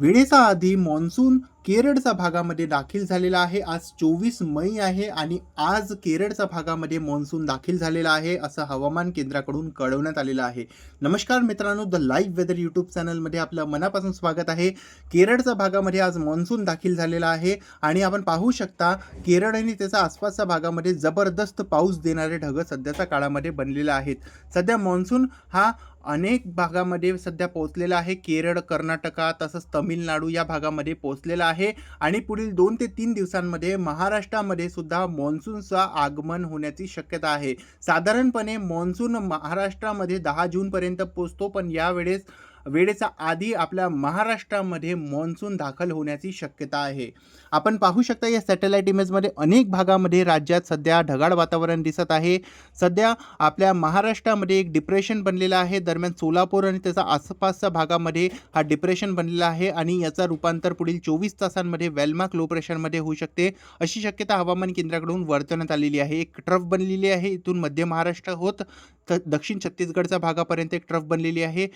वेळेचा आधी मान्सून केरळच्या भागामध्ये दाखल झालेला आहे. आज चोवीस मई आहे आणि आज केरळच्या भागामध्ये मान्सून दाखल झालेला आहे असं हवामान केंद्राकडून कळवण्यात आलेलं आहे. नमस्कार मित्रांनो द लाईव्ह वेदर यूट्यूब चॅनलमध्ये आपलं मनापासून स्वागत आहे. केरळच्या भागामध्ये आज मान्सून दाखल झालेला आहे आणि आपण पाहू शकता केरळ आणि त्याच्या आसपासच्या भागामध्ये जबरदस्त पाऊस देणारे ढग सध्याच्या काळामध्ये बनलेले आहेत. सध्या मान्सून हा अनेक भागामध्ये सध्या पोहोचलेला आहे. केरळ कर्नाटका तसंच तमिळनाडू या भागामध्ये पोहोचलेला आहे. आणि पुढील दोन ते तीन दिवसांमध्ये महाराष्ट्रामध्ये सुद्धा मान्सूनचं आगमन होण्याची शक्यता आहे. साधारणपणे मान्सून महाराष्ट्रामध्ये दहा जूनपर्यंत पोचतो पण यावेळेस वेळेचा आधी आपल्या महाराष्ट्रामध्ये मान्सून दाखल होण्याची शक्यता आहे. आपण पाहू शकता या सॅटेलाईट इमेजमध्ये अनेक भागामध्ये राज्यात सध्या ढगाळ वातावरण दिसत आहे. सध्या आपल्या महाराष्ट्रामध्ये एक डिप्रेशन बनलेलं आहे. दरम्यान सोलापूर आणि त्याचा आसपासच्या भागामध्ये हा डिप्रेशन बनलेला आहे आणि याचा रूपांतर पुढील चोवीस तासांमध्ये वेलमार्क लो प्रेशरमध्ये होऊ शकते. अशी शक्यता हवामान केंद्राकडून वर्तवण्यात आलेली आहे. एक ट्रफ बनलेली आहे. इथून मध्य महाराष्ट्र होत तर दक्षिण छत्तीसगडच्या भागापर्यंत एक ट्रफ बनलेली आहे.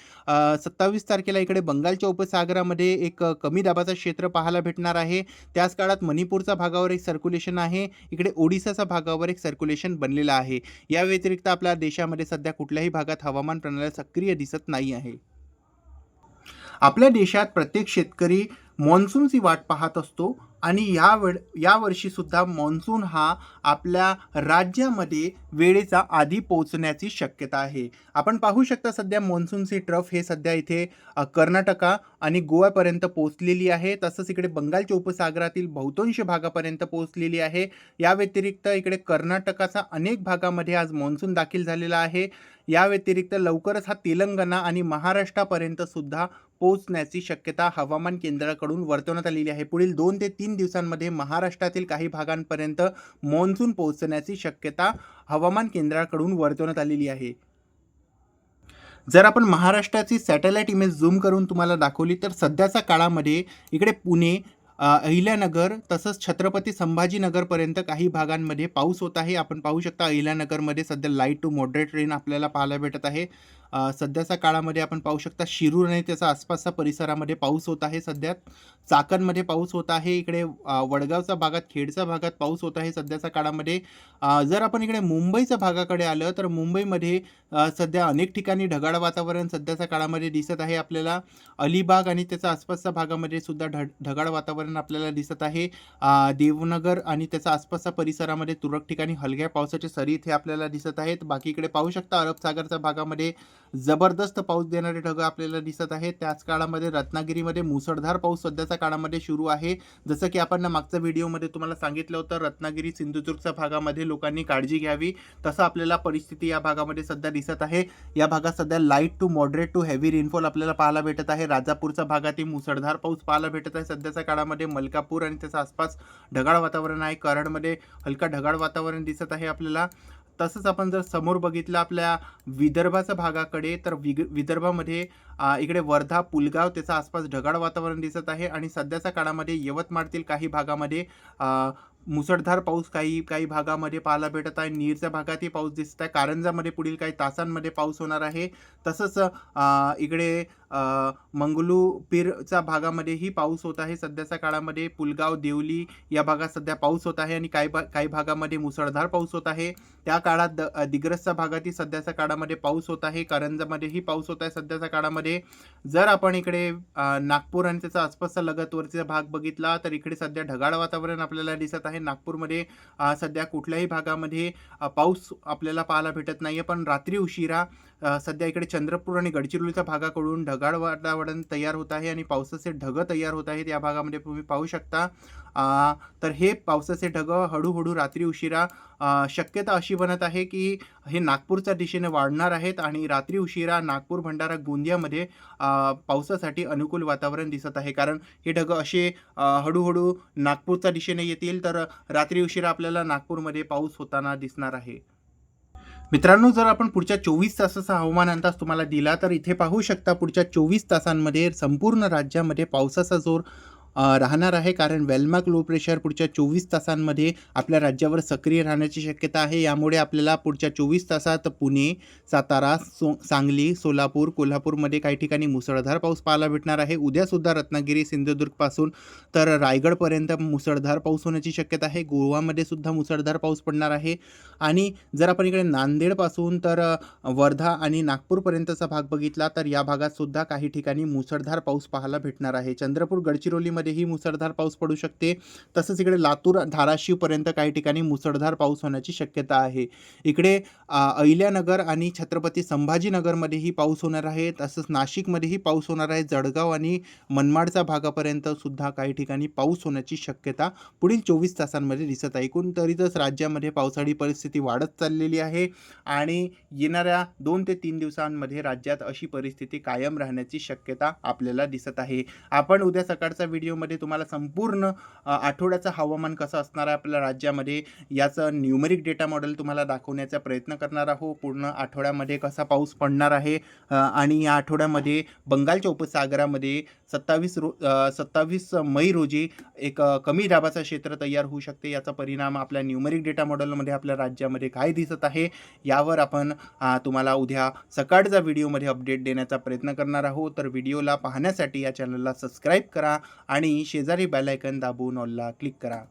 सत्तावीस तारखेला इकडे बंगालच्या उपसागरामध्ये एक कमी दाबाचं क्षेत्र पाहायला भेटणार आहे. त्याच काळात मणिपूरच्या भागावर एक सर्क्युलेशन आहे. इकडे ओडिसाच्या भागावर एक सर्क्युलेशन बनलेलं आहे. या व्यतिरिक्त आपल्या देशामध्ये सध्या कुठल्याही भागात हवामान प्रणाली सक्रिय दिसत नाही आहे. आपल्या देशात प्रत्येक शेतकरी मान्सूनची वाट पाहत असतो. आणि या वेळ यावर्षीसुद्धा मान्सून हा आपल्या राज्यामध्ये वेळेचा आधी पोहोचण्याची शक्यता आहे. आपण पाहू शकता सध्या मान्सूनची ट्रफ हे सध्या इथे कर्नाटका आणि गोव्यापर्यंत पोहोचलेली आहे. तसंच इकडे बंगालच्या उपसागरातील बहुतांश भागापर्यंत पोहोचलेली आहे. या व्यतिरिक्त इकडे कर्नाटकाचा अनेक भागामध्ये आज मान्सून दाखल झालेला आहे. या व्यतिरिक्त लवकरच हा तेलंगणा आणि महाराष्ट्रापर्यंत सुद्धा पोहोचण्याची शक्यता हवामान केंद्राकडून वर्तवण्यात आलेली आहे. पुढील दोन ते तीन दिवसांमध्ये महाराष्ट्रातील काही भागांपर्यंत मान्सून पोहोचण्याची शक्यता हवामान केंद्राकडून वर्तवण्यात आलेली आहे. जर आपण महाराष्ट्राची सॅटेलाईट इमेज झूम करून तुम्हाला दाखवली तर सध्याच्या काळामध्ये इकडे पुणे अहिल्यानगर तसंच छत्रपती संभाजीनगरपर्यंत काही भागांमध्ये पाऊस होत आहे. आपण पाहू शकता अहिल्यानगरमध्ये सध्या लाइट टू मॉडरेट रेन आपल्याला पाहायला भेटत आहे. सध्याच्या काळामध्ये आपण पाहू शकता शिरूर आणि त्याचा आसपासच्या परिसरामध्ये पाऊस होत आहे सध्या चाकणमध्ये पाऊस होत आहे. इकडे वडगावच्या भागात खेडच्या भागात पाऊस होत आहे सध्याच्या काळामध्ये. जर आपण इकडे मुंबईच्या भागाकडे आलं तर मुंबईमध्ये सध्या अनेक ठिकाणी ढगाळ वातावरण सध्याच्या काळामध्ये दिसत आहे आपल्याला. अलिबाग आणि त्याचा आसपासच्या भागामध्ये सुद्धा ढ ढगाळ वातावरण आपल्याला दिसत आहे. देवनगर आणि त्याचा आसपासच्या परिसरामध्ये तुरळक ठिकाणी हलक्या पावसाचे सरी इथे आपल्याला दिसत आहेत. बाकी इकडे पाहू शकता अरब सागरच्या भागामध्ये जबरदस्त पाऊस देणारे ढग आपल्याला दिसत आहेत. त्याच काळामध्ये रत्नागिरीमध्ये मुसळधार पाऊस सध्याच्या काळामध्ये सुरू आहे. जसं की आपण मागच्या व्हिडिओमध्ये तुम्हाला सांगितलं होतं रत्नागिरी सिंधुदुर्गच्या भागामध्ये लोकांनी काळजी घ्यावी. तसं आपल्याला परिस्थिती या भागामध्ये सध्या दिसत आहे. या भागात सध्या light to moderate to heavy rainfall आपल्याला पाहायला भेटत आहे. राजापूरच्या भागातही मुसळधार पाऊस पाहायला भेटत आहे. सध्याच्या काळामध्ये मलकापूर आणि त्याच्या आसपास ढगाळ वातावरण आहे. कराडमध्ये हलका ढगाळ वातावरण दिसत आहे आपल्याला. तसंच आपण जर समोर बघितलं आपल्या विदर्भाच्या भागाकडे तर विग विदर्भामध्ये इकडे वर्धा पुलगाव त्याचा आसपास ढगाळ वातावरण दिसत आहे आणि सध्याच्या काळामध्ये यवतमाळतील काही भागामध्ये मुसळधार पाऊस काही काही भागामध्ये पाहायला भेटत आहे. नीरच्या भागातही पाऊस दिसत आहे. कारंजामध्ये पुढील काही तासांमध्ये पाऊस होणार आहे. तसंच इकडे मंगलू मंगलूपीरच्या भागामध्येही पाऊस होत आहे. सध्याच्या काळामध्ये पुलगाव देवली या भागात सध्या पाऊस होत आहे आणि काही भा काही भागामध्ये मुसळधार पाऊस होत आहे. त्या काळात द अ, दिग्रसच्या भागातही सध्याच्या काळामध्ये पाऊस होत आहे. कारंजामध्येही पाऊस होत आहे. सध्याच्या काळामध्ये जर आपण इकडे नागपूर आणि त्याचा आसपासचा लगतवरचा भाग बघितला तर इकडे सध्या ढगाळ वातावरण आपल्याला दिसत आहे. नागपूरमध्ये सध्या कुठल्याही भागामध्ये पाऊस आपल्याला पाहायला भेटत नाही आहे पण रात्री उशिरा सध्या इकडे चंद्रपूर आणि गडचिरोलीच्या भागाकडून ढगाळ ढगाळ वातावरण तयार होत आहे आणि पावसाचे ढग तयार होत आहेत या भागामध्ये तुम्ही पाहू शकता. तर हे पावसाचे ढग हळूहळू रात्री उशिरा शक्यता अशी बनत आहे की हे नागपूरच्या दिशेने वाढणार आहेत आणि रात्री उशिरा नागपूर भंडारा गोंदियामध्ये पावसासाठी अनुकूल वातावरण दिसत आहे. कारण हे ढग असे हळूहळू नागपूरच्या दिशेने येतील तर रात्री उशिरा आपल्याला नागपूरमध्ये पाऊस होताना दिसणार आहे. मित्रांनो जर आपण पुढच्या चोवीस तासाचा हवामान अंदाज तुम्हाला दिला तर इथे पाहू शकता पुढच्या चोवीस तासांमध्ये संपूर्ण राज्यामध्ये पावसाचा जोर राहणार आहे. कारण वेलमार्क लो प्रेशर पुढच्या चोवीस तासांमध्ये आपल्या राज्यावर सक्रिय राहण्याची शक्यता आहे. यामुळे आपल्याला पुढच्या चोवीस तासात पुणे सातारा सो सांगली सोलापूर कोल्हापूरमध्ये काही ठिकाणी मुसळधार पाऊस पाहायला भेटणार आहे. उद्यासुद्धा रत्नागिरी सिंधुदुर्गपासून तर रायगडपर्यंत मुसळधार पाऊस होण्याची शक्यता आहे. गोवामध्ये सुद्धा मुसळधार पाऊस पडणार आहे. आणि जर आपण इकडे नांदेडपासून तर वर्धा आणि नागपूरपर्यंतचा भाग बघितला तर या भागात सुद्धा काही ठिकाणी मुसळधार पाऊस पाहायला भेटणार आहे. चंद्रपूर गडचिरोलीमध्ये गडचिरोलीमध्येही मुसळधार पाऊस पडू शकते. तसंच इकडे लातूर धाराशिवपर्यंत काही ठिकाणी मुसळधार पाऊस होण्याची शक्यता आहे. इकडे अहिल्यानगर आणि छत्रपती संभाजीनगरमध्येही पाऊस होणार आहे. तसंच नाशिकमध्येही पाऊस होणार आहे. जळगाव आणि मनमाडचा भागापर्यंत सुद्धा काही ठिकाणी पाऊस होण्याची शक्यता पुढील चोवीस तासांमध्ये दिसत आहे. एकूण तरीतच राज्यामध्ये पावसाळी परिस्थिती वाढत चाललेली आहे आणि येणाऱ्या दोन ते तीन दिवसांमध्ये राज्यात अशी परिस्थिती कायम राहण्याची शक्यता आपल्याला दिसत आहे. आपण उद्या सकाळचा व्हिडिओ व्हिडिओमध्ये तुम्हाला संपूर्ण आठवड्याचं हवामान कसं असणार आहे आपल्या राज्यामध्ये याचं न्यूमरिक डेटा मॉडेल तुम्हाला दाखवण्याचा प्रयत्न करणार आहोत पूर्ण आठवड्यामध्ये कसा पाऊस पडणार आहे आणि या आठवड्यामध्ये बंगालच्या उपसागरामध्ये सत्तावीस रो सत्तावीस मई रोजी एक कमी दाबाचं क्षेत्र तयार होऊ शकते. याचा परिणाम आपल्या न्यूमरिक डेटा मॉडेलमध्ये आपल्या राज्यामध्ये काय दिसत आहे यावर आपण तुम्हाला उद्या सकाळचा व्हिडिओमध्ये अपडेट देण्याचा प्रयत्न करणार आहोत तर व्हिडिओला पाहण्यासाठी या चॅनलला सबस्क्राईब करा आणि आणि शेजारी बेल आयकन दाबून ऑलला क्लिक करा.